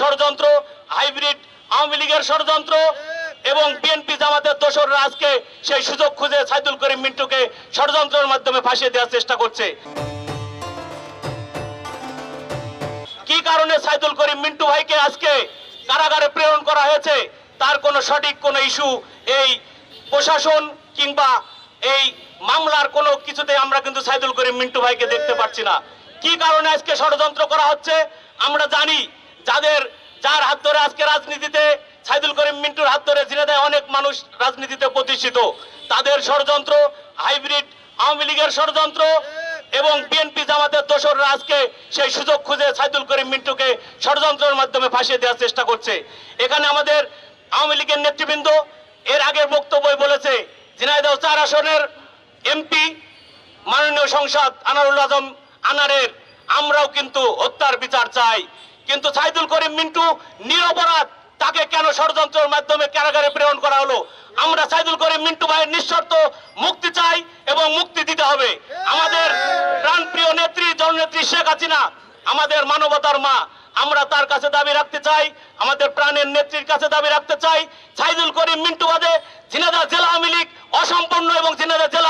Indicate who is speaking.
Speaker 1: ষড়যন্ত্র, হাইব্রিড আওয়ামী লীগের ষড়যন্ত্র এবং বিএনপি জামাতের দোসররা আজকে সেই সুযোগ খুঁজে সাইদুল করিম মিন্টুকে ষড়যন্ত্রের মাধ্যমে ফাঁসিয়ে দেওয়ার চেষ্টা করছে। কি কারণে সাইদুল করিম মিন্টু ভাইকে আজকে কারাগারে প্রেরণ করা হয়েছে? তার কোনো সঠিক কোনো ইস্যু এই প্রশাসন কিংবা এই মামলার কোনো কিছুতে আমরা কিন্তু সাইদুল করিম মিন্টু ভাইকে দেখতে পাচ্ছি না। কি কারণে আজকে ষড়যন্ত্র করা হচ্ছে? আমরা জানি যাদের, যার হাত ধরে আজকে রাজনীতিতে সাইদুল করিম মিন্টুর হাত ধরে ঝিনাইদহে অনেক মানুষ রাজনীতিতে প্রতিষ্ঠিত। তাদের ষড়যন্ত্র, হাইব্রিড আওয়ামী লীগের ষড়যন্ত্র এবং বিএনপি জামাতের দোসররা আজকে সেই সুযোগ খুঁজে সাইদুল করিম মিন্টুকে ষড়যন্ত্রের মাধ্যমে ফাঁসিয়ে দেওয়ার চেষ্টা করছে। এখানে আমাদের আওয়ামী লীগের নেতৃবৃন্দ এর আগের বক্তব্যই বলেছে, ঝিনাইদহ চার আসনের এমপি, মাননীয় সংসদ আনারুল আজম আনারের, আমরাও কিন্তু হত্যার বিচার চাই। কিন্তু সাইদুল করিম মিন্টু নিরপরাধ। তাকে কেন ষড়যন্ত্রের মাধ্যমে কারাগারে প্রেরণ করা হলো? আমরা সাইদুল করিম মিন্টু ভাইয়ের নিঃশর্ত মুক্তি চাই এবং মুক্তি দিতে হবে। আমাদের প্রাণপ্রিয় নেত্রী, জননেত্রী শেখ হাসিনা, আমাদের মানবতার মা, আমরা তার কাছে দাবি রাখতে চাই, আমাদের প্রাণের নেত্রীর কাছে দাবি রাখতে চাই। সাইদুল করিম মিন্টু বাদে ঝিনাদা জেলা আওয়ামী লীগ অসম্পূর্ণ এবং ঝিনাদা জেলা